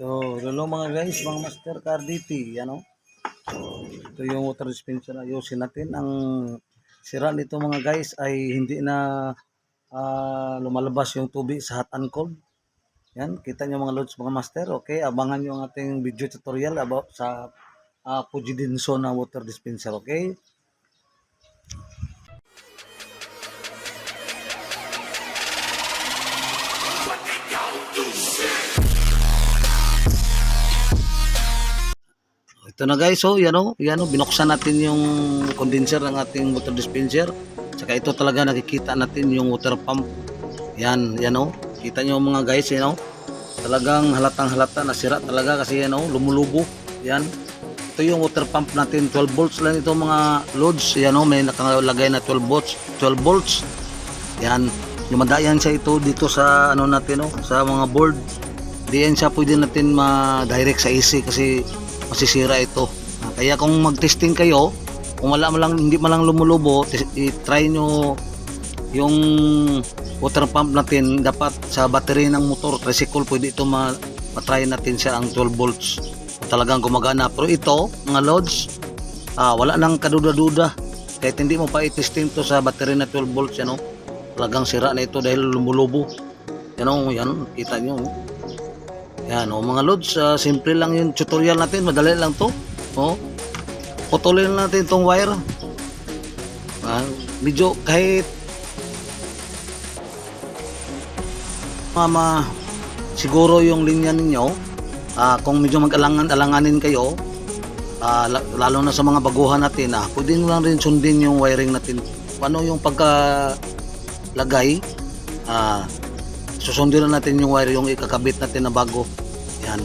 So, hello mga guys, mga master car DT, ano? Ito yung water dispenser ayusin natin. Ang sira nito mga guys ay hindi na ah, lumalabas yung tubig sa hot and cold. Yan, kita nyo mga loads mga master. Okay, abangan nyo ang ating video tutorial about sa uh, Pujidinso na water dispenser. Okay? Ito na guys, so yan o, yan o, binuksan natin yung condenser ng ating water dispenser. Saka ito talaga nakikita natin yung water pump. Yan, yan o. Kita nyo mga guys, yan o. Talagang halatang halata na sira talaga kasi yan o, lumulubo. Yan. Ito yung water pump natin, 12 volts lang ito mga loads. Yan o, may nakalagay na 12 volts. 12 volts. Yan. Lumadayan siya ito dito sa ano natin o, sa mga board. Diyan siya pwede natin ma-direct sa AC kasi masisira ito. Kaya kung mag-testing kayo, kung wala man lang, hindi man lang lumulubo, i-try nyo yung water pump natin. Dapat sa battery ng motor tricycle pwede ito ma matry natin siya ang 12 volts. Talagang gumagana. Pero ito mga loads ah, wala nang kaduda-duda. Kahit hindi mo pa i-testing to sa battery na 12 volts ano talagang sira na ito dahil lumulubo yan o yan kita nyo oh. Yan, oh, mga lods, ah, simple lang yung tutorial natin, madali lang to. Oh. Putulin natin tong wire. Ah, medyo kahit mama siguro yung linya ninyo, ah, kung medyo mag-alangan-alanganin kayo, ah, la- lalo na sa mga baguhan natin, ah, pwede nyo lang rin sundin yung wiring natin. Ano yung pagka lagay, ah, susundin na natin yung wire yung ikakabit natin na bago. Yan.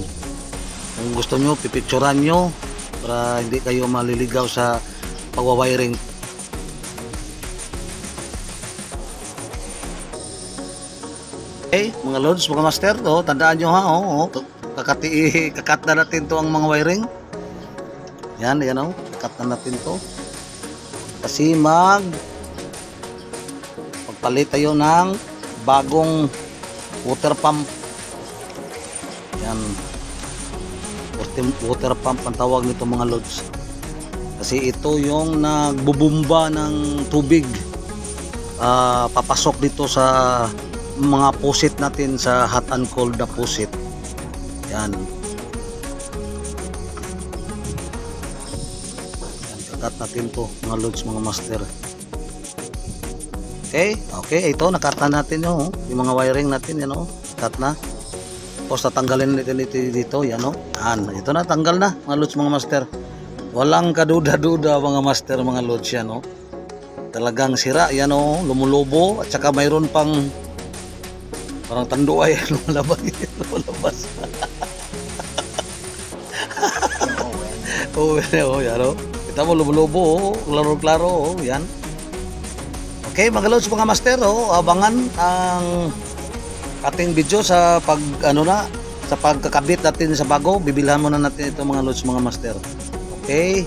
Kung gusto nyo pipicturan nyo para hindi kayo maliligaw sa pagwawiring. Okay mga loads mga master oh, tandaan nyo ha oh, oh. kakati kakat na natin to ang mga wiring. Yan yan oh kakat na natin to. Kasi mag magpalit tayo ng bagong water pump. Yan. Water- pump ang tawag nito mga lods. Kasi ito yung nagbubumba ng tubig. Ah, papasok dito sa mga pusit natin sa hot and cold na pusit. Yan. Yan kakat natin to mga lods mga master Okay, okay, ito nakata natin yung, yung mga wiring natin, yan o, cut na. Tapos tatanggalin natin ito dito, yan o. Yan, ito na, tanggal na, mga lods, mga master. Walang kaduda-duda, mga master, mga lods, yan o. Talagang sira, yan o, lumulubo, at saka mayroon pang, parang tanduay, lumalabas, lumalabas. Oo, oh, yan o. Kita mo, lumulubo, oh, klaro-klaro, oh, yan. Okay, mga lods, mga master, oh, abangan ang ating video sa pag ano na sa pagkakabit natin sa bago. Bibilhan muna natin ito mga lods, mga master. Okay?